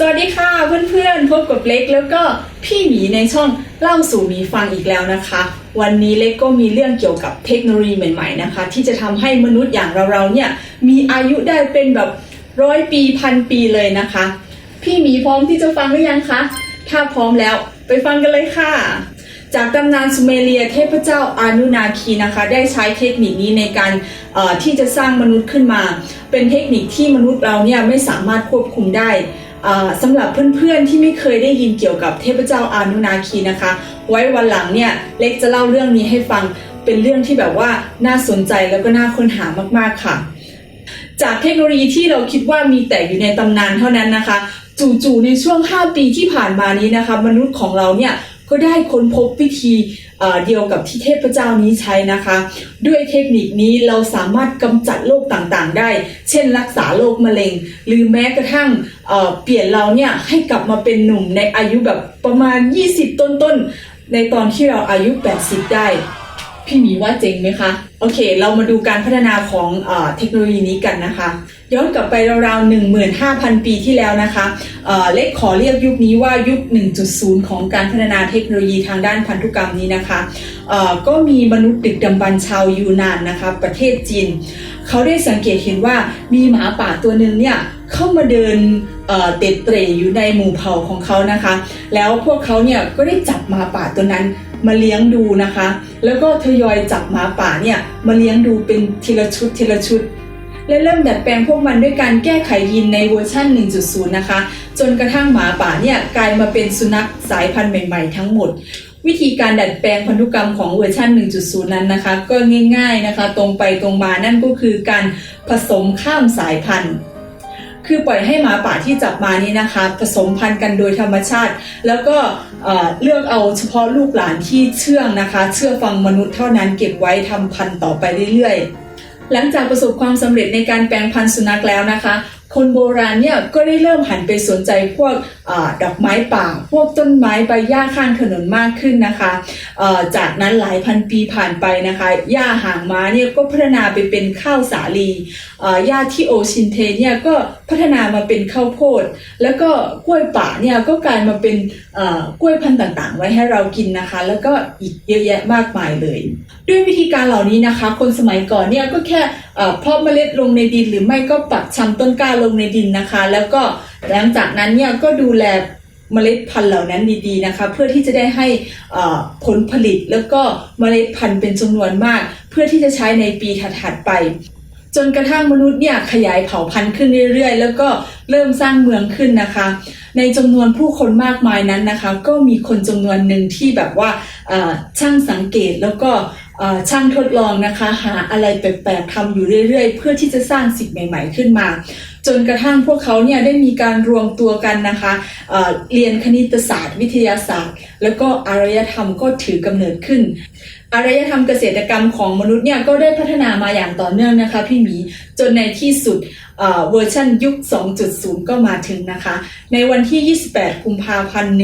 สวัสดีค่ะเพื่อนๆพบกับเล็กแล้วก็พี่หมีในช่องเล่าสู่หมีฟังอีกแล้วนะคะ วันนี้เล็กก็มีเรื่องเกี่ยวกับเทคโนโลยีใหม่ๆนะคะ ที่จะทำให้มนุษย์อย่างเราๆเนี่ยมีอายุได้เป็นแบบร้อยปีพันปีเลยนะคะ พี่หมีพร้อมที่จะฟังหรือยังคะถ้าพร้อมแล้วไปฟังกันเลยค่ะ จากตำนานสุเมเรียเทพเจ้าอานุนาคีนะคะ ได้ใช้เทคนิคนี้ในการที่จะสร้างมนุษย์ขึ้นมา เป็นเทคนิคที่มนุษย์เราเนี่ยไม่สามารถควบคุมได้ สำหรับเพื่อนๆที่ไม่เคยได้ยินเกี่ยวกับเทพเจ้าอานุนาคีนะคะ ไว้วันหลังเนี่ยเล็กจะเล่าเรื่องนี้ให้ฟังเป็นเรื่องที่แบบว่าน่าสนใจแล้วก็น่าค้นหามากๆค่ะ จากเทคโนโลยีที่เราคิดว่ามีแต่อยู่ในตำนานเท่านั้นนะคะ จู่ๆในช่วง 5 ปีที่ผ่านมานี้นะคะ มนุษย์ของเราเนี่ย ก็ได้ค้นพบวิธีเดียวกับที่เทพเจ้านี้ใช้นะคะ ด้วยเทคนิคนี้เราสามารถกำจัดโรคต่างๆ ได้ เช่นรักษาโรคมะเร็ง หรือแม้กระทั่งเปลี่ยนเราเนี่ยให้กลับมาเป็นหนุ่มในอายุแบบประมาณ 20 ต้นๆ ในตอนที่เราอายุ 80 ได้ พี่หมีว่าเจ๋งไหมคะ โอเค เรามาดูการพัฒนาของอเทคโนโลยีนี้กันนะคะ ย้อนกลับไปราวๆ15,000 ปีที่แล้วนะคะเเล็กขอเรียกยุคนี้ว่ายุค 1.0 ของการพัฒนาเทคโนโลยีทางด้านพันธุกรรมนี้นะคะก็มีมนุษย์ดึกดำบรรชาวยูนานนะคะประเทศจีน เขาได้สังเกตเห็นว่ามีหมาป่าตัวหนึ่งเนี่ยเข้ามาเดินเตะเตร่อยู่ในหมู่เผ่าของเขานะคะ แล้วพวกเขาเนี่ยก็ได้จับหมาป่าตัวนั้นมาเลี้ยงดูนะคะ แล้วก็ทยอยจับหมาป่าเนี่ยมาเลี้ยงดูเป็นทีละชุดทีละชุด และเริ่มดัดแปลงพวกมันด้วยการแก้ไขยีนในเวอร์ชัน1.0 นะคะ จนกระทั่งหมาป่าเนี่ยกลายมาเป็นสุนัขสายพันธุ์ใหม่ๆ ทั้งหมด วิธีการดัดแปลงพันธุกรรมของเวอร์ชัน1.0 นั้นนะคะ ก็ง่าย ๆนะคะ ตรงไปตรงมานั่นก็คือการผสมข้ามสายพันธุ์คือปล่อยให้หมาป่าที่จับมานี้นะคะ ผสมพันธุ์กันโดยธรรมชาติ แล้วก็เอ่อเลือกเอาเฉพาะลูกหลานที่เชื่องนะคะ เชื่อฟังมนุษย์เท่านั้นเก็บไว้ทำพันธุ์ต่อไปเรื่อยๆ หลังจากประสบความสำเร็จในการแปลงพันธุ์สุนัขแล้วนะคะ คนโบราณเนี่ยก็ได้เริ่มหันไปสนใจพวก ดอกไม้ป่า พวกต้นไม้ใบหญ้าข้างถนนมากขึ้นนะคะจากนั้นหลายพันปีผ่านไปนะคะหญ้าหางม้าเนี่ยก็พัฒนาไปเป็นข้าวสาลีหญ้าที่โอชินเทเนี่ยก็พัฒนามาเป็นข้าวโพด แล้วก็กล้วยป่าเนี่ยก็กลายมาเป็นกล้วยพันธุ์ต่างๆ ไว้ให้เรากินนะคะ แล้วก็อีกเยอะแยะมากมายเลย ด้วยวิธีการเหล่านี้นะคะ คนสมัยก่อนเนี่ยก็แค่เอ่อเพาะเมล็ดลงในดินหรือไม่ก็ปักชำต้นกล้าลงในดินนะคะ แล้วก็หลังจากนั้นเนี่ยก็ดูแลเมล็ดพันธุ์เหล่านั้นดีๆนะคะ เพื่อที่จะได้ให้อ่อผลผลิตแล้วก็เมล็ดพันธุ์เป็นจำนวนมาก เพื่อที่จะใช้ในปีถัดๆไป จนกระทั่งมนุษย์เนี่ยขยายเผ่าพันธุ์ขึ้นเรื่อยๆ แล้วก็เริ่มสร้างเมืองขึ้นนะคะ ในจำนวนผู้คนมากมายนั้นนะคะ ก็มีคนจำนวนหนึ่งที่แบบว่าช่างสังเกตแล้วก็ช่างทดลองนะคะ หาอะไรแปลกๆทำอยู่เรื่อยๆ เพื่อที่จะสร้างสิ่งใหม่ ๆ ขึ้นมา จนกระทั่งพวกเขาเนี่ยได้มีการรวมตัวกันนะคะเเรียนคณิตศาสตร์ วิทยาศาสตร์ แล้วก็อารยธรรมก็ถือกำเนิดขึ้นอารยธรรมเกษตรกรรมของมนุษย์เนี่ยก็ได้พัฒนามาอย่างต่อเนื่องนะคะพี่หมีจนในที่สุดเวอร์ชันยุค 2.0 ก็มาถึงนะคะ ในวันที่ 28 กุมภาพันธ์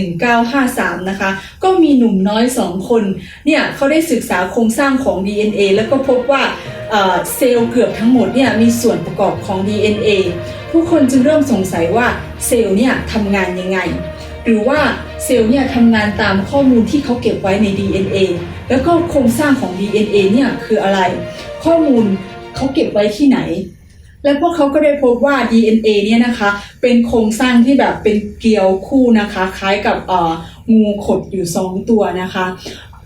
1953 นะคะ ก็มีหนุ่มน้อย 2 คนเนี่ยเขาได้ศึกษาโครงสร้างของ DNA แล้วก็พบว่าเอ่อเซลล์เกือบทั้งหมดเนี่ยมีส่วนประกอบของ DNA ผู้คนจึงเริ่มสงสัยว่าเซลล์เนี่ยทำงานยังไง หรือว่าเซลล์เนี่ยทำงานตามข้อมูลที่เขาเก็บไว้ใน DNA แล้วก็โครงสร้างของ DNA เนี่ยคืออะไร ข้อมูลเขาเก็บไว้ที่ไหน และพวกเขาก็ได้พบว่า DNA เนี่ยนะคะเป็นโครงสร้างที่แบบเป็นเกลียวคู่นะคะ คล้ายกับงูขดอยู่ 2 ตัวนะคะ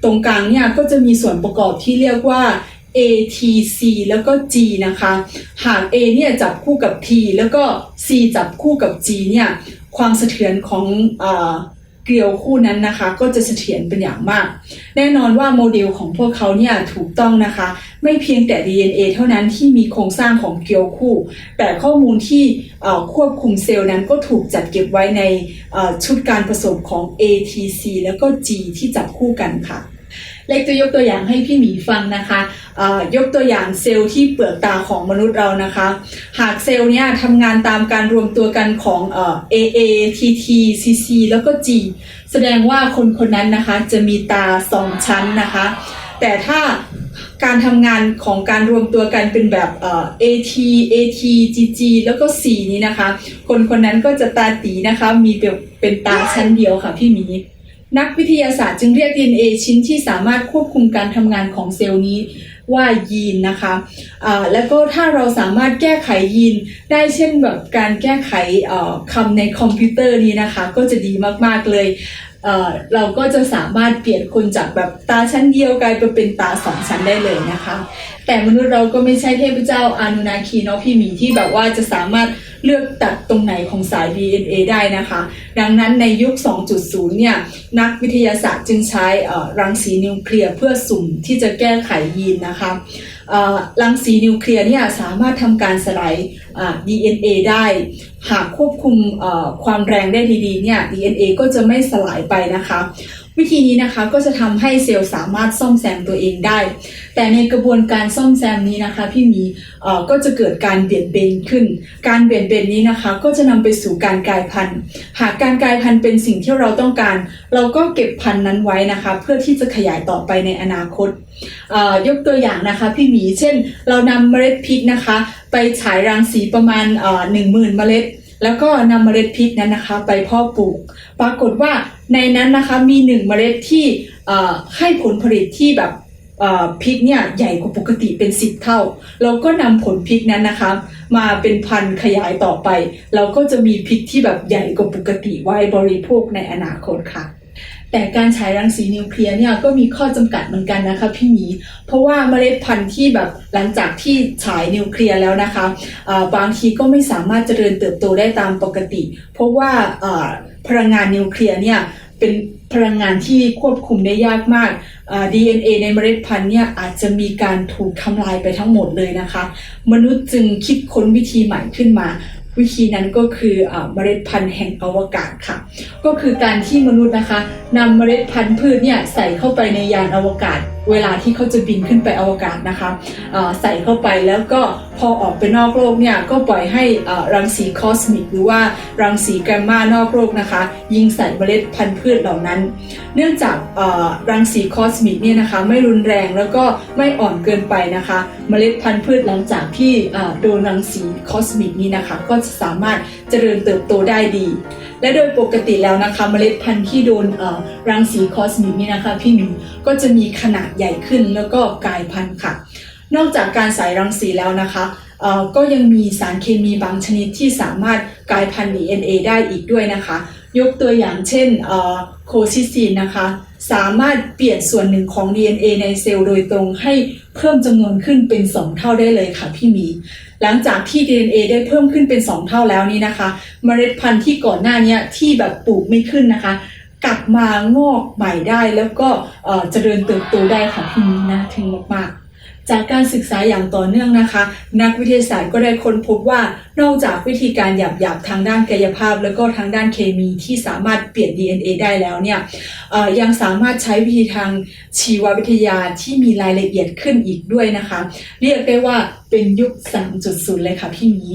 ตรงกลางเนี่ยก็จะมีส่วนประกอบที่เรียกว่า A T C แล้วก็ G นะคะ หาก A เนี่ยจับคู่กับ T แล้วก็ C จับคู่กับ G เนี่ยความเสถียรของเอ่อเกลียวคู่นั้นนะคะก็จะเสถียรเป็นอย่างมาก แน่นอนว่าโมเดลของพวกเขาเนี่ยถูกต้องนะคะ ไม่เพียงแต่ DNA เท่านั้นที่มีโครงสร้างของเกลียวคู่ แต่ข้อมูลที่ควบคุมเซลล์นั้นก็ถูกจัดเก็บไว้ในชุดการผสมของ ATC แล้วก็ G ที่จับคู่กันค่ะ เล็กจะยกตัวอย่างให้พี่หมีฟังนะคะยกตัวอย่างเซลล์ที่เปลือกตาของมนุษย์เรานะคะ หากเซลล์เนี่ยทำงานตามการรวมตัวกันของ AA TT CC แล้วก็ G แสดงว่าคนคนนั้นนะคะจะมีตาสองชั้นนะคะ แต่ถ้าการทำงานของการรวมตัวกันเป็นแบบ AT AT GG แล้วก็ C นี้นะคะ คนคนนั้นก็จะตาตีนะคะ มีเป็นเป็นตาชั้นเดียวค่ะพี่หมี นักวิทยาศาสตร์จึงเรียก DNA ชิ้นที่สามารถควบคุมการทำงานของเซลล์นี้ว่ายีนนะคะะแล้วก็ถ้าเราสามารถแก้ไขยีนได้เช่นแบบการแก้ไขคำในคอมพิวเตอร์นี้นะคะ ก็จะดีมาก ๆ เลย เออเราก็จะสามารถเปลี่ยนคนจากแบบตาชั้นเดียวกลายไปเป็นตาสองชั้นได้เลยนะคะ แต่มนุษย์เราก็ไม่ใช่เทพเจ้าอานุนาคีเนาะพี่หมีที่แบบว่าจะสามารถเลือกตัดตรงไหนของสาย DNA ได้นะคะ ดังนั้นในยุค 2.0 เนี่ย นักวิทยาศาสตร์จึงใช้รังสีนิวเคลียร์เพื่อสุ่มที่จะแก้ไขยีนนะคะ รังสีนิวเคลียร์เนี่ยสามารถทำการสลายอ่า DNA ได้ หากควบคุมความแรงได้ดีๆเนี่ย DNA ก็จะไม่สลายไปนะคะ วิธีนี้นะคะก็จะทำให้เซลล์สามารถซ่อมแซมตัวเองได้ แต่ในกระบวนการซ่อมแซมนี้นะคะ พี่หมีเอ่อก็จะเกิดการเปลี่ยนเบนขึ้น การเปลี่ยนเบนนี้นะคะ ก็จะนำไปสู่การกลายพันธุ์ หากการกลายพันธุ์เป็นสิ่งที่เราต้องการ เราก็เก็บพันธุ์นั้นไว้นะคะ เพื่อที่จะขยายต่อไปในอนาคตเอ่อยกตัวอย่างนะคะพี่หมี เช่น เรานำเมล็ดพริกนะคะ ไปฉายรังสีประมาณหนึ่งหมื่นเมล็ด แล้วก็นำเมล็ดพริกนั้นนะคะ ไปเพาะปลูก ปรากฏว่าในนั้นนะคะมีหนึ่งเมล็ดที่ให้ผลผลิตที่แบบพริกเนี่ยใหญ่กว่าปกติเป็นสิบเท่า เราก็นำผลพริกนั้นนะคะ มาเป็นพันธุ์ขยายต่อไป เราก็จะมีพริกที่แบบใหญ่กว่าปกติไว้บริโภคในอนาคตค่ะ แต่การฉายรังสีนิวเคลียร์เนี่ยก็มีข้อจำกัดเหมือนกันนะคะพี่หมี เพราะว่าเมล็ดพันธุ์ที่แบบหลังจากที่ฉายนิวเคลียร์แล้วนะคะบางทีก็ไม่สามารถเจริญเติบโตได้ตามปกติ เพราะว่าพลังงานนิวเคลียร์เนี่ยเป็นพลังงานที่ควบคุมได้ยากมากอ่า DNA ในเมล็ดพันธุ์เนี่ยอาจจะมีการถูกทำลายไปทั้งหมดเลยนะคะ มนุษย์จึงคิดค้นวิธีใหม่ขึ้นมา วิธีนั้นก็คืออเมล็ดพันธุ์แห่งอวกาศค่ะ ก็คือการที่มนุษย์นะคะนำเมล็ดพันธุ์พืชเนี่ยใส่เข้าไปในยานอวกาศ เวลาที่เขาจะบินขึ้นไปอวกาศนะคะใส่เข้าไปแล้วก็พอออกไปนอกโลกเนี่ยก็ปล่อยให้รังสีคอสมิกหรือว่ารังสีแกมมานอกโลกนะคะ ยิงใส่เมล็ดพันธุ์พืชเหล่านั้น เนื่องจากรังสีคอสมิกเนี่ยนะคะไม่รุนแรงแล้วก็ไม่อ่อนเกินไปนะคะ เมล็ดพันธุ์พืชหลังจากที่โดนรังสีคอสมิกนี้นะคะ ก็จะสามารถเจริญเติบโตได้ดี และโดยปกติแล้วนะคะเมล็ดพันธุ์ที่โดนรังสีคอสมิกนี่นะคะพี่หมิวก็จะมีขนาดใหญ่ขึ้นแล้วก็กลายพันธุ์ค่ะ นอกจากการใส่รังสีแล้วนะคะก็ยังมีสารเคมีบางชนิดที่สามารถกลายพันธุ์ DNA ได้อีกด้วยนะคะ ยกตัวอย่างเช่นโคซิซีนนะคะ สามารถเปลี่ยนส่วนหนึ่งของ DNA ในเซลล์โดยตรงให้เพิ่มจำนวนขึ้นเป็น 2 เท่าได้เลยค่ะพี่มี หลังจากที่ DNA ได้เพิ่มขึ้นเป็น 2 เท่าแล้วนี่นะคะ เมล็ดพันธุ์ที่ก่อนหน้านี้ที่แบบปลูกไม่ขึ้นนะคะ กลับมางอกใหม่ได้แล้วก็เอ่อเจริญเติบโตได้ค่ะพี่มีนะถึงมากๆ จากการศึกษาอย่างต่อเนื่องนะคะ นักวิทยาศาสตร์ก็ได้ค้นพบว่านอกจากวิธีการหยาบๆทางด้านกายภาพ แล้วก็ทางด้านเคมีที่สามารถเปลี่ยน DNA ได้แล้วเนี่ยยังสามารถใช้วิธีทางชีววิทยาที่มีรายละเอียดขึ้นอีกด้วยนะคะ เรียกได้ว่าเป็นยุค 3.0 เลยค่ะพี่มี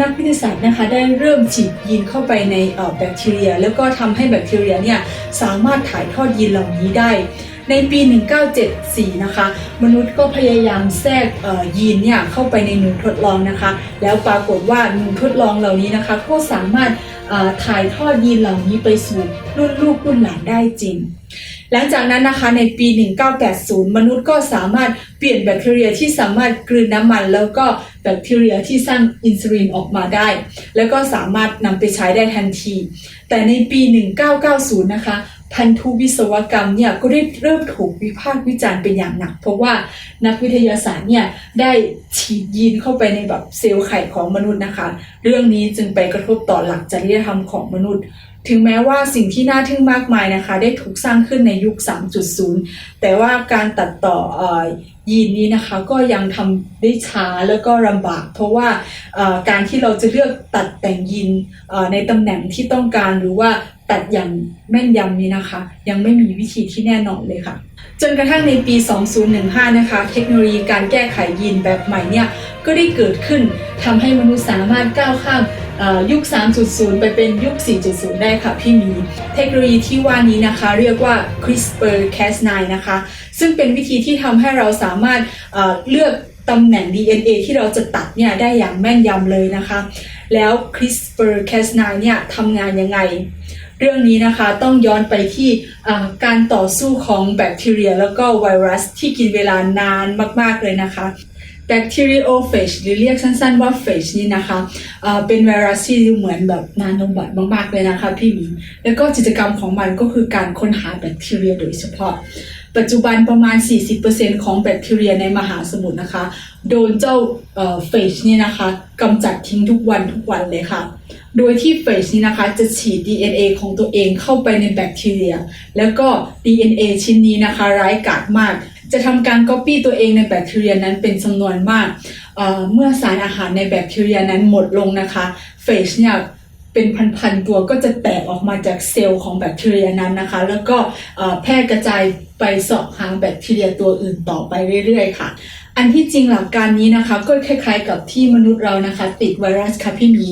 นักวิทยาศาสตร์นะคะได้เริ่มฉีดยีนเข้าไปในแบคทีเรีย แล้วก็ทำให้แบคทีเรียเนี่ยสามารถถ่ายทอดยีนเหล่านี้ได้ ในปี 1974 นะคะ มนุษย์ก็พยายามแทรกยีนเนี่ยเข้าไปในหนูทดลองนะคะ แล้วปรากฏว่าหนูทดลองเหล่านี้นะคะก็สามารถถ่ายทอดยีนเหล่านี้ไปสู่รุ่นลูกรุ่นหลานได้จริง หลังจากนั้นนะคะในปี 1980 มนุษย์ก็สามารถเปลี่ยนแบคทีเรียที่สามารถกลืนน้ำมัน แล้วก็แบคทีเรียที่สร้างอินซูลินออกมาได้ แล้วก็สามารถนำไปใช้ได้ทันที แต่ในปี 1990 นะคะ พันธุวิศวกรรมเนี่ยก็ได้เริ่มถูกวิพากษ์วิจารณ์เป็นอย่างหนัก เพราะว่านักวิทยาศาสตร์เนี่ยได้ฉีดยีนเข้าไปในแบบเซลล์ไข่ของมนุษย์นะคะ เรื่องนี้จึงไปกระทบต่อหลักจริยธรรมของมนุษย์ ถึงแม้ว่าสิ่งที่น่าทึ่งมากมายนะคะ ได้ถูกสร้างขึ้นในยุค 3.0 แต่ว่าการตัดต่ออยีนนี้นะคะก็ยังทำได้ช้าแล้วก็ลำบาก เพราะว่าการที่เราจะเลือกตัดแต่งยีนในตำแหน่งที่ต้องการหรือว่า ตัดอย่างแม่นยำนี้นะคะ ยังไม่มีวิธีที่แน่นอนเลยค่ะ จนกระทั่งในปี 2015 นะคะ เทคโนโลยีการแก้ไขยีนแบบใหม่เนี่ยก็ได้เกิดขึ้นทำให้มนุษย์สามารถก้าวข้ามยุค 3.0 ไปเป็นยุค 4.0 ได้ค่ะพี่มี เทคโนโลยีที่ว่านี้นะคะ เรียกว่า CRISPR-Cas9 นะคะ ซึ่งเป็นวิธีที่ทำให้เราสามารถเเลือกตำแหน่ง DNA ที่เราจะตัดเนี่ยได้อย่างแม่นยำเลยนะคะ แล้ว CRISPR-Cas9 เนี่ยทำงานยังไง เรื่องนี้นะคะต้องย้อนไปที่การต่อสู้ของแบคทีเรีย แล้วก็ไวรัสที่กินเวลานานมาก ๆ เลยนะคะ bacteriophage หรือเรียกสั้นๆว่า phage นี่นะคะเป็นไวรัสที่เหมือนแบบนานมบัตมากๆเลยนะคะพี่มีแล้วก็กิจกรรมของมันก็คือการค้นหาแบคทีเรียโดยเฉพาะ ปัจจุบันประมาณ 40%ของแบคทีเรียในมหาสมุทรนะคะ โดนเจ้าเฟชนี่นะคะกำจัดทิ้งทุกวันทุกวันเลยค่ะ โดยที่เฟชนี้นะคะจะฉีด DNA ของตัวเองเข้าไปในแบคทีเรีย แล้วก็ DNA ชิ้นนี้นะคะร้ายกาจมาก จะทำการ Copy ตัวเองในแบคทีเรียนั้นเป็นจำนวนมากเเมื่อสารอาหารในแบคทีเรียนั้นหมดลงนะคะเฟชเนี่ยเป็นพันๆตัวก็จะแตกออกมาจากเซลล์ของแบคทีเรียนั้นนะคะ แล้วก็แพร่กระจายไปสาะหาแบคทีเรียตัวอื่นต่อไปเรื่อยๆ ค่ะ อันที่จริงหลักการนี้นะคะก็คล้ายๆกับที่มนุษย์เรานะคะ ติดไวรัสค่ะพี่มี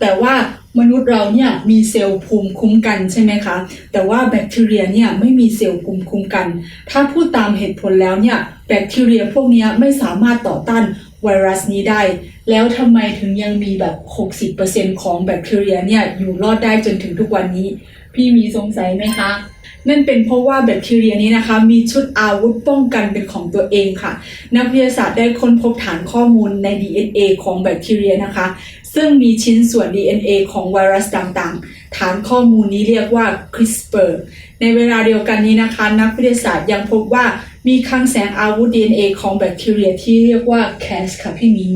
แต่ว่ามนุษย์เราเนี่ยมีเซลล์ภูมิคุ้มกันใช่ไหมคะ แต่ว่าแบคทีเรียเนี่ยไม่มีเซลล์ภูมิคุ้มกัน ถ้าพูดตามเหตุผลแล้วเนี่ยแบคทีเรียพวกนี้ไม่สามารถต่อต้านไวรัสนี้ได้ แล้วทำไมถึงยังมีแบบ 60%ของแบคทีเรียเนี่ยอยู่รอดได้จนถึงทุกวันนี้ พี่มีสงสัยไหมคะ นั่นเป็นเพราะว่าแบคทีเรียนี้นะคะ มีชุดอาวุธป้องกันเป็นของตัวเองค่ะ นักวิทยาศาสตร์ได้ค้นพบฐานข้อมูลใน DNA ของแบคทีเรียนะคะ ซึ่งมีชิ้นส่วน DNA ของไวรัสต่างๆ ฐานข้อมูลนี้เรียกว่า CRISPR ในเวลาเดียวกันนี้นะคะ นักวิทยาศาสตร์ยังพบว่ามีคลังแสงอาวุธ DNA ของแบคทีเรียที่เรียกว่า Cas ค่ะพี่มิน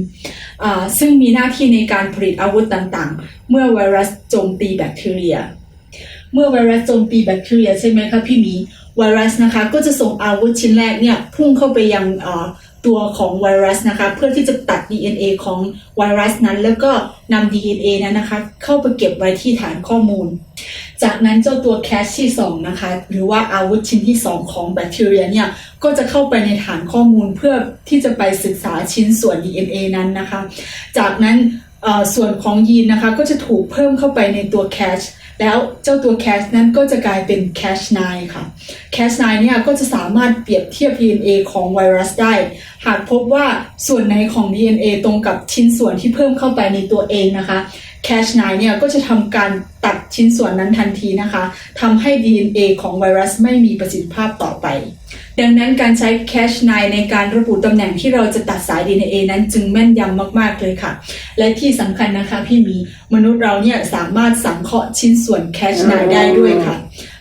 อ่าซึ่งมีหน้าที่ในการผลิตอาวุธต่างๆ เมื่อไวรัสโจมตีแบคทีเรีย เมื่อไวรัสโจมตีแบคทีเรียใช่ไหมคะพี่หมี ไวรัสนะคะก็จะส่งอาวุธชิ้นแรกเนี่ยพุ่งเข้าไปยังตัวของไวรัสนะคะ เพื่อที่จะตัด DNA ของไวรัสนั้น แล้วก็นำ DNA นั้นนะคะ เข้าไปเก็บไว้ที่ฐานข้อมูล จากนั้นเจ้าตัวแคชที่2นะคะ หรือว่าอาวุธชิ้นที่ 2 ของแบคทีเรียเนี่ยก็จะเข้าไปในฐานข้อมูลเพื่อที่จะไปศึกษาชิ้นส่วน DNA นั้นนะคะ จากนั้นส่วนของยีนนะคะก็จะถูกเพิ่มเข้าไปในตัวแคช แล้วเจ้าตัวแคชนั้นก็จะกลายเป็นแคชไนค่ะแคชไนเนี่ยก็จะสามารถเปรียบเทียบ DNA ของไวรัสได้ หากพบว่าส่วนไหนของ DNA ตรงกับชิ้นส่วนที่เพิ่มเข้าไปในตัวเองนะคะแคชไนเนี่ยก็จะทำการตัดชิ้นส่วนนั้นทันทีนะคะทำให้ DNA ของไวรัสไม่มีประสิทธิภาพต่อไป ดังนั้นการใช้ Cache 9ในการระบุตำแหน่งที่เราจะตัดสาย DNA นั้นจึงแม่นยำมากๆเลยค่ะ และที่สำคัญนะคะพี่หมีมนุษย์เราเนี่ยสามารถสังเคราะห์ชิ้นส่วน Cache 9ได้ด้วยค่ะ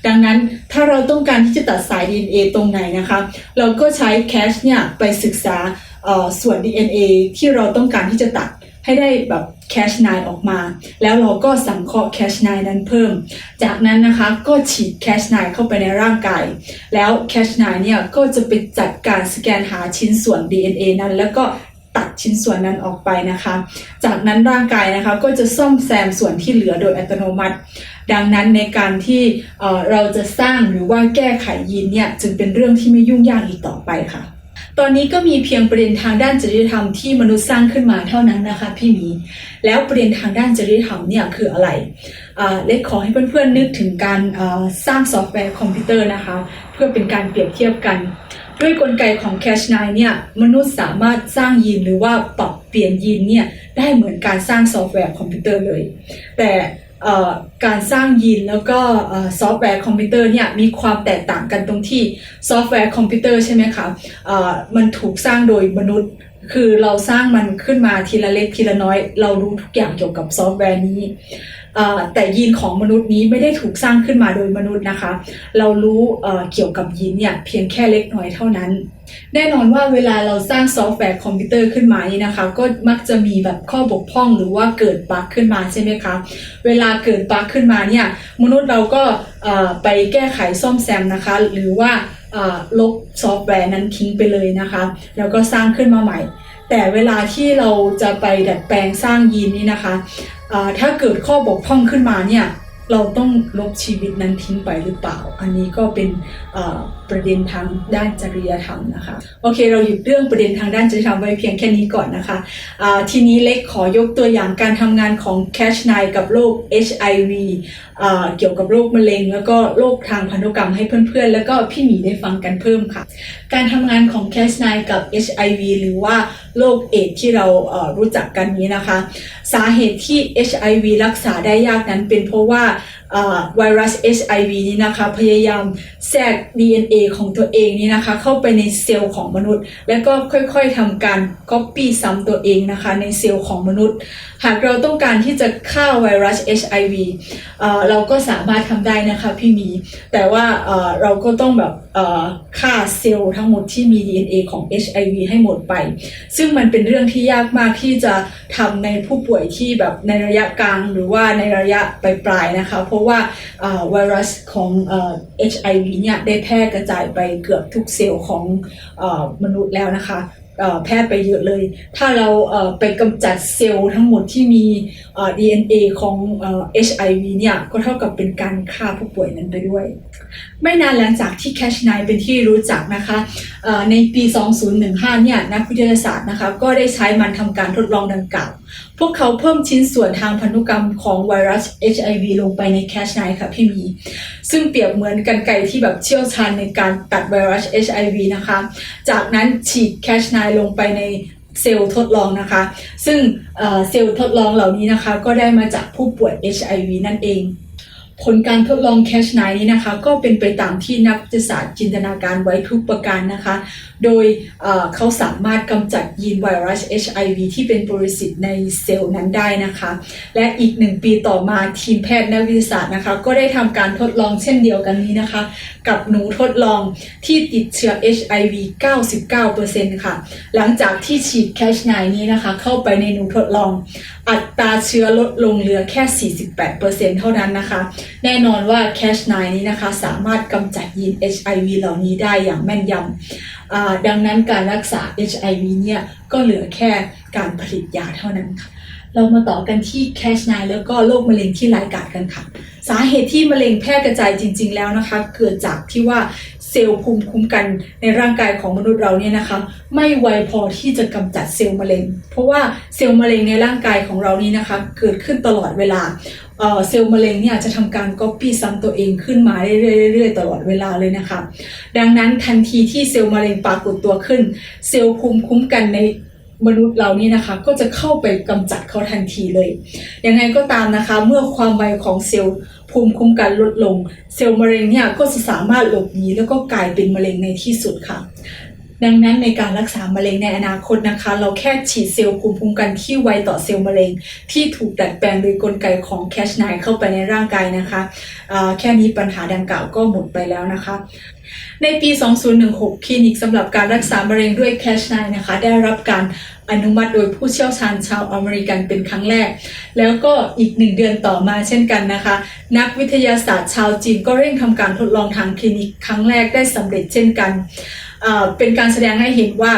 ดังนั้นถ้าเราต้องการที่จะตัดสาย DNA ตรงไหนนะคะ เราก็ใช้ Cache เนี่ยไปศึกษาเอ่อส่วน DNA ที่เราต้องการที่จะตัด ให้ได้แบบแคชไนออกมา แล้วเราก็สังเคราะห์แคชไนนั้นเพิ่ม จากนั้นนะคะก็ฉีดแคชไนเข้าไปในร่างกาย แล้วแคชไนเนี่ยก็จะไปจัดการสแกนหาชิ้นส่วน DNA นั้น แล้วก็ตัดชิ้นส่วนนั้นออกไปนะคะ จากนั้นร่างกายนะคะก็จะซ่อมแซมส่วนที่เหลือโดยอัตโนมัติ ดังนั้นในการที่เเราจะสร้างหรือว่าแก้ไขยีนเนี่ยจึงเป็นเรื่องที่ไม่ยุ่งยากอีกต่อไปค่ะ ตอนนี้ก็มีเพียงประเด็นทางด้านจริยธรรมที่มนุษย์สร้างขึ้นมาเท่านั้นนะคะพี่มี แล้วประเด็นทางด้านจริยธรรมเนี่ยคืออะไรเล็กขอให้เพื่อนๆนึกถึงการสร้างซอฟต์แวร์คอมพิวเตอร์นะคะ เพื่อเป็นการเปรียบเทียบกัน ด้วยกลไกของ Cache9 เนี่ยมนุษย์สามารถสร้างยีนหรือว่าปรับเปลี่ยนยีนเนี่ยได้เหมือนการสร้างซอฟต์แวร์คอมพิวเตอร์เลย แต่ การสร้างยีนแล้วก็ซอฟต์แวร์คอมพิวเตอร์เนี่ยมีความแตกต่างกันตรงที่ซอฟต์แวร์คอมพิวเตอร์ใช่ไหมคะมันถูกสร้างโดยมนุษย์คือเราสร้างมันขึ้นมาทีละเล็กทีละน้อย เรารู้ทุกอย่างเกี่ยวกับซอฟต์แวร์นี้แต่ยีนของมนุษย์นี้ไม่ได้ถูกสร้างขึ้นมาโดยมนุษย์นะคะ เรารู้เกี่ยวกับยีนเนี่ยเพียงแค่เล็กน้อยเท่านั้น แน่นอนว่าเวลาเราสร้างซอฟต์แวร์คอมพิวเตอร์ขึ้นมานี่นะคะ ก็มักจะมีแบบข้อบกพร่องหรือว่าเกิดบั๊กขึ้นมาใช่ไหมคะเวลาเกิดบั๊กขึ้นมาเนี่ยมนุษย์เราก็ไปแก้ไขซ่อมแซมนะคะ หรือว่าลบซอฟต์แวร์นั้นทิ้งไปเลยนะคะ แล้วก็สร้างขึ้นมาใหม่ แต่เวลาที่เราจะไปดัดแปลงสร้างยีนนี่นะคะเอ่อถ้าเกิดข้อบกพร่องขึ้นมาเนี่ยเราต้องลบชีวิตนั้นทิ้งไปหรือเปล่า อันนี้ก็เป็น ประเด็นทางด้านจริยธรรมนะคะโอเค เราหยุดเรื่องประเด็นทางด้านจริยธรรมไว้เพียงแค่นี้ก่อนนะคะอ่าทีนี้เล็กขอยกตัวอย่างการทำงานของ Cash9 กับโรค HIV อ่าเกี่ยวกับโรคมะเร็ง แล้วก็โรคทางพันธุกรรมให้เพื่อนๆ แล้วก็พี่หมีได้ฟังกันเพิ่มค่ะ การทำงานของ Cash9 กับ HIV หรือว่าโรคเอดที่เรารู้จักกันนี้นะคะ สาเหตุที่ HIV รักษาได้ยากนั้นเป็นเพราะว่า ไวรัส HIV นี้นะคะ พยายามแทรก DNA ของตัวเองนี่นะคะ เข้าไปในเซลล์ของมนุษย์ แล้วก็ค่อยๆทำการ Copy ซ้ำตัวเองนะคะ ในเซลล์ของมนุษย์ หากเราต้องการที่จะฆ่าไวรัส HIV เอ่อเราก็สามารถทำได้นะคะพี่มี แต่ว่าเราก็ต้องแบบ ฆ่าเซลล์ทั้งหมดที่มี DNA ของ HIV ให้หมดไป ซึ่งมันเป็นเรื่องที่ยากมากที่จะทำในผู้ป่วยที่แบบในระยะกลางหรือว่าในระยะปลายๆนะคะ เพราะว่าไวรัสของเอ่อ HIV เนี่ยได้แพร่กระจายไปเกือบทุกเซลล์ของอมนุษย์แล้วนะคะ แพร่ไปเยอะเลย ถ้าเราไปกำจัดเซลล์ทั้งหมดที่มีเอ่อ DNA ของเอ่อ HIV เนี่ย ก็เท่ากับเป็นการฆ่าผู้ป่วยนั้นไปด้วย ไม่นานหลังจากที่แคชไนเป็นที่รู้จักนะคะในปี 2015 เนี่ย นักวิทยาศาสตร์นะคะ ก็ได้ใช้มันทำการทดลองดังกล่าวพวกเขาเพิ่มชิ้นส่วนทางพันธุกรรมของไวรัส HIV ลงไปใน Cash9 ค่ะพี่มี ซึ่งเปรียบเหมือนกันไกรที่แบบเชี่ยวชาญในการตัดไวรัส HIV นะคะ จากนั้นฉีด Cash9 ลงไปในเซลล์ทดลองนะคะ ซึ่งเซลล์ทดลองเหล่านี้นะคะ ก็ได้มาจากผู้ป่วย HIV นั่นเอง ผลการทดลอง Cash9 นี้นะคะ ก็เป็นไปตามที่นักวิทยาศาสตร์จินตนาการไว้ทุกประการนะคะ โดยเขาสามารถกำจัดยีนไวรัส HIV ที่เป็นปรสิตในเซลล์นั้นได้นะคะ และอีกหนึ่งปีต่อมาทีมแพทย์นักวิทยาศาสตร์นะคะ ก็ได้ทำการทดลองเช่นเดียวกันนี้นะคะ กับหนูทดลองที่ติดเชื้อ HIV 99%ค่ะ หลังจากที่ฉีด Cash9 นี้นะคะ เข้าไปในหนูทดลอง อัตราเชื้อลดลงเหลือแค่ 48%เท่านั้นนะคะ แน่นอนว่า Cash9 นี้นะคะ สามารถกำจัดยีน HIV เหล่านี้ได้อย่างแม่นยำ ดังนั้นการรักษา HIV เนี่ยก็เหลือแค่การผลิตยาเท่านั้นค่ะเรามาต่อกันที่แคชไนแล้วก็โรคมะเร็งที่ร้ายกาดกันค่ะ สาเหตุที่มะเร็งแพร่กระจายจริง ๆ แล้วนะคะ เกิดจากที่ว่า เซลล์ภูมิคุ้มกันในร่างกายของมนุษย์เราเนี่ยนะคะ ไม่ไวพอที่จะกำจัดเซลล์มะเร็ง เพราะว่าเซลล์มะเร็งในร่างกายของเรานี่นะคะ เกิดขึ้นตลอดเวลาเซลล์มะเร็งเนี่ยจะทำการก๊อปปี้ซ้ำตัวเองขึ้นมาเรื่อยๆๆตลอดเวลาเลยนะคะ ดังนั้นทันทีที่เซลล์มะเร็งปรากฏตัวขึ้น เซลล์ภูมิคุ้มกันใน มนุษย์เรานี่นะคะก็จะเข้าไปกำจัดเขาทันทีเลย ยังไงก็ตามนะคะ เมื่อความไวของเซลล์ภูมิคุ้มกันลดลง เซลล์มะเร็งเนี่ยก็จะสามารถหลบหนีแล้วก็กลายเป็นมะเร็งในที่สุดค่ะ ดังนั้นในการรักษามะเร็งในอนาคตนะคะ เราแค่ฉีดเซลล์ภูมิคุ้มกันที่ไวต่อเซลล์มะเร็ง ที่ถูกดัดแปลงโดยกลไกของ Cash9 เข้าไปในร่างกายนะคะแค่นี้ปัญหาดังกล่าวก็หมดไปแล้วนะคะ ในปี 2016 คลินิกสำหรับการรักษามะเร็งด้วย Cash9 นะคะ ได้รับการอนุมัติโดยผู้เชี่ยวชาญชาวอเมริกันเป็นครั้งแรก แล้วก็อีกหนึ่งเดือนต่อมาเช่นกันนะคะ นักวิทยาศาสตร์ชาวจีนก็เร่งทำการทดลองทางคลินิกครั้งแรกได้สำเร็จเช่นกัน เป็นการแสดงให้เห็นว่า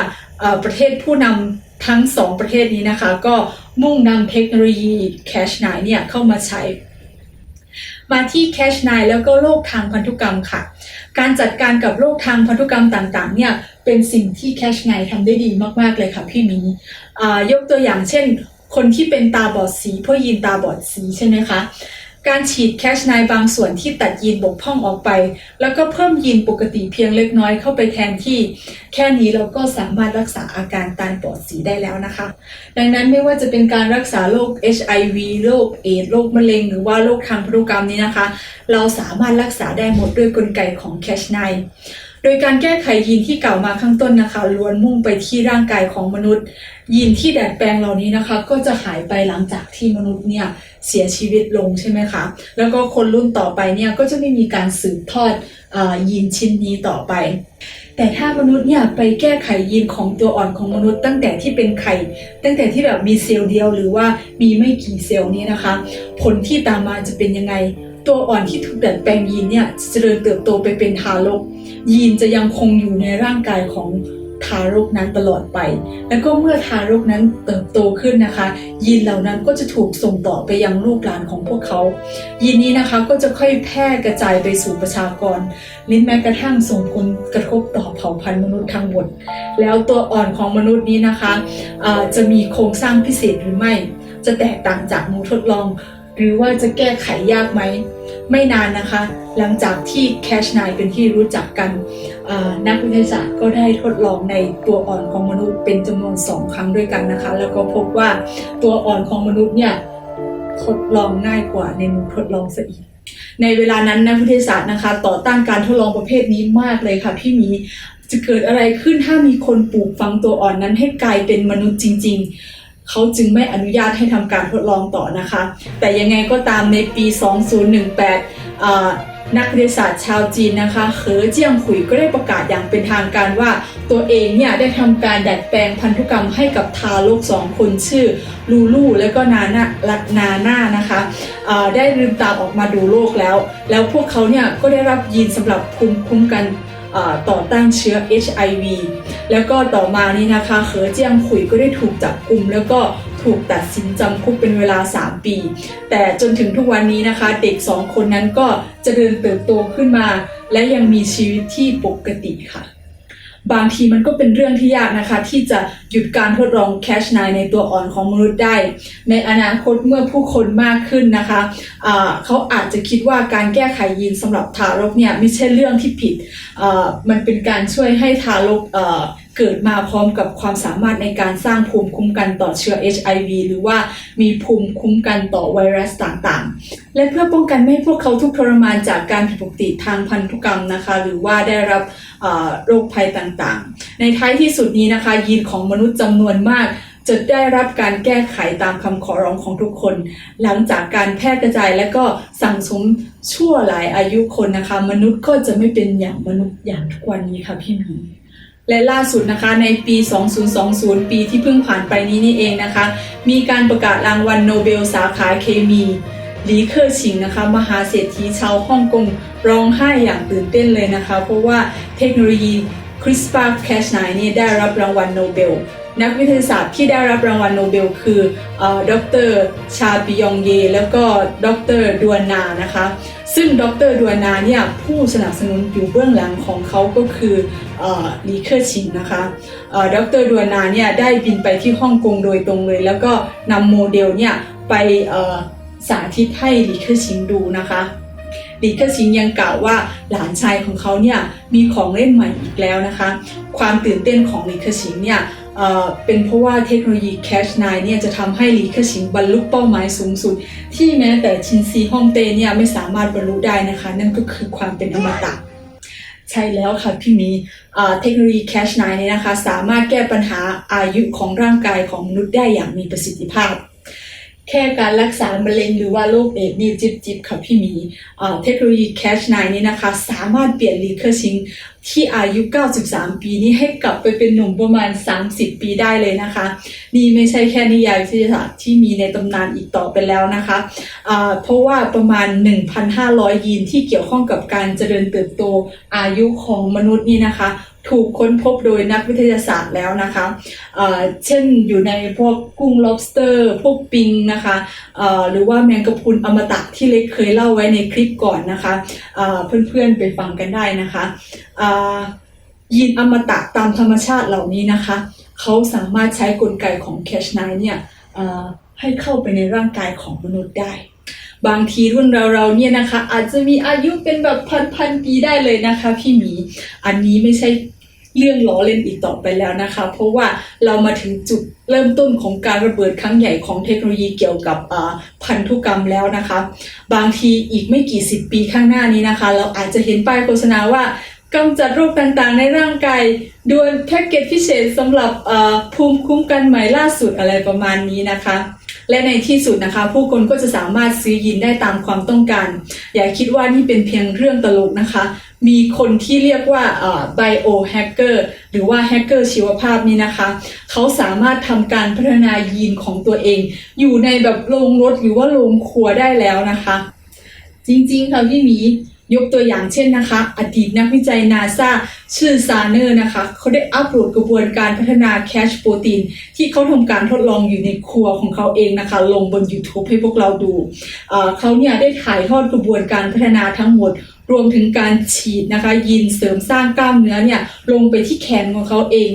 ประเทศผู้นำทั้งสองประเทศนี้นะคะ ก็มุ่งนำเทคโนโลยี Cash9 เนี่ยเข้ามาใช้ มาที่ Cash9 แล้วก็โรคทางพันธุกรรมค่ะ การจัดการกับโรคทางพันธุกรรมต่างๆเนี่ยเป็นสิ่งที่ Cash9 ทำได้ดีมากๆเลยค่ะพี่มียกตัวอย่างเช่น คนที่เป็นตาบอดสีเพราะยีนตาบอดสีใช่ไหมคะ การฉีดแคชไนบางส่วนที่ตัดยีนบกพร่องออกไป แล้วก็เพิ่มยีนปกติเพียงเล็กน้อยเข้าไปแทนที่ แค่นี้เราก็สามารถรักษาอาการตาปอดสีได้แล้วนะคะ ดังนั้นไม่ว่าจะเป็นการรักษาโรค HIV โรคเอดโรคมะเร็ง หรือว่าโรคทางพันธุกรรมนี้นะคะ เราสามารถรักษาได้หมดด้วยกลไกของแคชไน โดยการแก้ไขยีนที่กล่าวมาข้างต้นนะคะล้วนมุ่งไปที่ร่างกายของมนุษย์ ยีนที่ดัดแปลงเหล่านี้นะคะ ก็จะหายไปหลังจากที่มนุษย์เนี่ยเสียชีวิตลงใช่ไหมคะแล้วก็คนรุ่นต่อไปเนี่ยก็จะไม่มีการสืบทอดอยีนชิ้นนี้ต่อไป แต่ถ้ามนุษย์เนี่ยไปแก้ไขยีนของตัวอ่อนของมนุษย์ ตั้งแต่ที่เป็นไข่ ตั้งแต่ที่แบบมีเซลล์เดียวหรือว่ามีไม่กี่เซลล์นี้นะคะ ผลที่ตามมาจะเป็นยังไง ตัวอ่อนที่ถูกดัดแปลงยีนเนี่ยจเจริญเติบโตไปเป็นทารก ยีนจะยังคงอยู่ในร่างกายของทารกนั้นตลอดไป แล้วก็เมื่อทารกนั้นเติบโตขึ้นนะคะ ยีนเหล่านั้นก็จะถูกส่งต่อไปยังลูกหลานของพวกเขา ยีนนี้นะคะก็จะค่อยแพร่กระจายไปสู่ประชากรลิ้นแม้กระทั่งส่งผลกระทบต่อเผ่าพันธุ์มนุษย์ทั้งหมด แล้วตัวอ่อนของมนุษย์นี้นะคะเอ่อจะมีโครงสร้างพิเศษหรือไม่ จะแตกต่างจากหนูทดลอง หรือว่าจะแก้ไขยากไหม ไม่นานนะคะ หลังจากที่แคชไนเป็นที่รู้จักกันนักวิทยาศาสตร์ก็ได้ทดลองในตัวอ่อนของมนุษย์เป็นจำนวน 2 ครั้งด้วยกันนะคะ แล้วก็พบว่าตัวอ่อนของมนุษย์เนี่ยทดลองง่ายกว่าในหนูทดลองซะอีกในเวลานั้นนักวิทยาศาสตร์นะคะ ต่อต้านการทดลองประเภทนี้มากเลยค่ะพี่มีจะเกิดอะไรขึ้นถ้ามีคนปลูกฝังตัวอ่อนนั้นให้กลายเป็นมนุษย์จริง ๆ เขาจึงไม่อนุญาตให้ทำการทดลองต่อนะคะ แต่ยังไงก็ตามในปี 2018 นักวิทยาศาสตร์ชาวจีนนะคะเหอเจียงขุยก็ได้ประกาศอย่างเป็นทางการว่า ตัวเองเนี่ยได้ทำการดัดแปลงพันธุกรรมให้กับทารกสองคนชื่อลูลูและก็นานาลักนาน่านะคะได้ลืมตาออกมาดูโลกแล้ว แล้วพวกเขาเนี่ยก็ได้รับยีนสำหรับภูมิคุ้มกัน ต่อต้านเชื้อ HIV แล้วก็ต่อมานี่นะคะเคอเจียงขุยก็ได้ถูกจับกลุ่มแล้วก็ถูกตัดสินจำคุกเป็นเวลา 3 ปี แต่จนถึงทุกวันนี้นะคะ เด็ก 2 คนนั้นก็เจะเดินเติบโตขึ้นมา และยังมีชีวิตที่ปกติค่ะ บางทีมันก็เป็นเรื่องที่ยากนะคะ ที่จะหยุดการทดลองแคชไนในตัวอ่อนของมนุษย์ได้ ในอนาคตเมื่อผู้คนมากขึ้นนะคะะเขาอาจจะคิดว่าการแก้ไขยีนสำหรับทารกเนี่ยไม่ใช่เรื่องที่ผิดมันเป็นการช่วยให้ทารก เกิดมาพร้อมกับความสามารถในการสร้างภูมิคุ้มกันต่อเชื้อ HIV หรือว่ามีภูมิคุ้มกันต่อไวรัสต่างๆ และเพื่อป้องกันไม่ให้พวกเขาทุกข์ทรมานจากการผิดปกติทางพันธุกรรมนะคะ หรือว่าได้รับโรคภัยต่างๆ ในท้ายที่สุดนี้นะคะ ยีนของมนุษย์จำนวนมากจะได้รับการแก้ไขตามคำขอร้องของทุกคน หลังจากการแพร่กระจายและก็สั่งสมชั่วหลายอายุคนนะคะ มนุษย์ก็จะไม่เป็นอย่างมนุษย์อย่างทุกวันนี้ค่ะพี่มี และล่าสุดนะคะในปี 2020 ปีที่เพิ่งผ่านไปนี้นี่เองนะคะ มีการประกาศรางวัลโนเบลสาขาเคมีลีเคอร์ชิงนะคะมหาเศรษฐีชาวฮ่องกงร้องไห้อย่างตื่นเต้นเลยนะคะ เพราะว่าเทคโนโลยี CRISPR-Cas9 นี่ได้รับรางวัลโนเบล นักวิทยาศาสตร์ที่ได้รับรางวัลโนเบล คือเออดรชาปิยองเย แล้วก็ดรดวนนานะคะ ซึ่งดรดวนาเนี่ยผู้สนับสนุนอยู่เบื้องหลังของเขาก็คืออลีเคอร์ชิงนะคะเอ่อดรดวนาเนี่ยได้บินไปที่ฮ่องกงโดยตรงเลย แล้วก็นำโมเดลเนี่ยไปสาธิตให้ลีเคอร์ชิงดูนะคะลีเคอร์ชิงยังกล่าวว่าหลานชายของเขาเนี่ยมีของเล่นใหม่อีกแล้วนะคะ ความตื่นเต้นของลีเคอร์ชิงเนี่ย เป็นเพราะว่าเทคโนโลยี Cache 9เนี่ยจะทำให้หลีเคชิงบรรลุเป้าหมายสูงสุด ที่แม้แต่ชินซีฮ่องเต้เนี่ยไม่สามารถบรรลุได้นะคะ นั่นก็คือความเป็นอมตะใช่แล้วค่ะพี่มีเทคโนโลยี Cache 9เนี่ยนะคะ สามารถแก้ปัญหาอายุของร่างกายของมนุษย์ได้อย่างมีประสิทธิภาพ แค่การรักษามะเร็งหรือว่าโรคเอดส์นี่จิบจิบค่ะพี่หมีเทคโนโลยี Cache 9นี่นะคะ สามารถเปลี่ยนลีเคอร์ชิงที่อายุ 93 ปีนี้ให้กลับไปเป็นหนุ่มประมาณ 30 ปีได้เลยนะคะ นี่ไม่ใช่แค่นิยายวิทยาศาสตร์ที่มีในตำนานอีกต่อไปแล้วนะคะอ่าเพราะว่าประมาณ 1,500 ยีนที่เกี่ยวข้องกับการเจริญเติบโตอายุของมนุษย์นี่นะคะ ถูกค้นพบโดยนักวิทยาศาสตร์แล้วนะคะเช่นอยู่ในพวกกุ้ง lobster พวกปิงนะคะหรือว่าแมงกะพรุนอมตะที่เล็กเคยเล่าไว้ในคลิปก่อนนะคะเพื่อนๆไปฟังกันได้นะคะยีนอมตะตามธรรมชาติเหล่านี้นะคะ เขาสามารถใช้กลไกของแคชไนเนี่ยให้เข้าไปในร่างกายของมนุษย์ได้ บางทีรุ่นเราๆเนี่ยนะคะ อาจจะมีอายุเป็นแบบพันๆปีได้เลยนะคะ พี่หมี อันนี้ไม่ใช่เรื่องล้อเล่นอีกต่อไปแล้วนะคะ เพราะว่าเรามาถึงจุดเริ่มต้นของการระเบิดครั้งใหญ่ของเทคโนโลยีเกี่ยวกับพันธุกรรมแล้วนะคะ บางทีอีกไม่กี่สิบปีข้างหน้านี้นะคะ เราอาจจะเห็นป้ายโฆษณาว่ากำจัดโรคต่างๆ ในร่างกายด้วยแพ็กเกจพิเศษสำหรับภูมิคุ้มกันใหม่ล่าสุดอะไรประมาณนี้นะคะ และในที่สุดนะคะ ผู้คนก็จะสามารถซื้อยีนได้ตามความต้องการ อย่าคิดว่านี่เป็นเพียงเรื่องตลกนะคะ มีคนที่เรียกว่าไบโอแฮกเกอร์หรือว่าแฮกเกอร์ชีวภาพนี่นะคะ เขาสามารถทำการพัฒนายีนของตัวเอง อยู่ในแบบโรงรถหรือว่าโรงครัวได้แล้วนะคะ จริงๆค่ะพี่หมี ยกตัวอย่างเช่นนะคะ อดีตนักวิจัยนาซาชื่อซาเนอร์นะคะเขาได้อัปโหลดกระบวนการพัฒนาแคชโปรตีนที่เขาทำการทดลองอยู่ในครัวของเขาเองนะคะ ลงบน YouTube ให้พวกเราดูเขาเนี่ยได้ถ่ายทอดกระบวนการพัฒนาทั้งหมดรวมถึงการฉีดนะคะยีนเสริมสร้างกล้ามเนื้อเนี่ยลงไปที่แขนของเขาเอง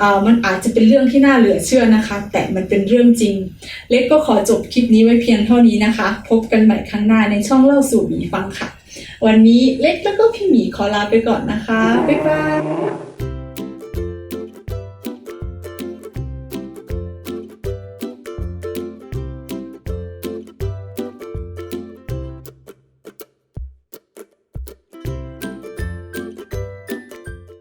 อมันอาจจะเป็นเรื่องที่น่าเหลือเชื่อนะคะ แต่มันเป็นเรื่องจริง เล็กก็ขอจบคลิปนี้ไว้เพียงเท่านี้นะคะ พบกันใหม่ครั้งหน้าในช่องเล่าสู่หมีฟังค่ะ วันนี้เล็กแล้วก็พี่หมีขอลาไปก่อนนะคะ บ๊ายบาย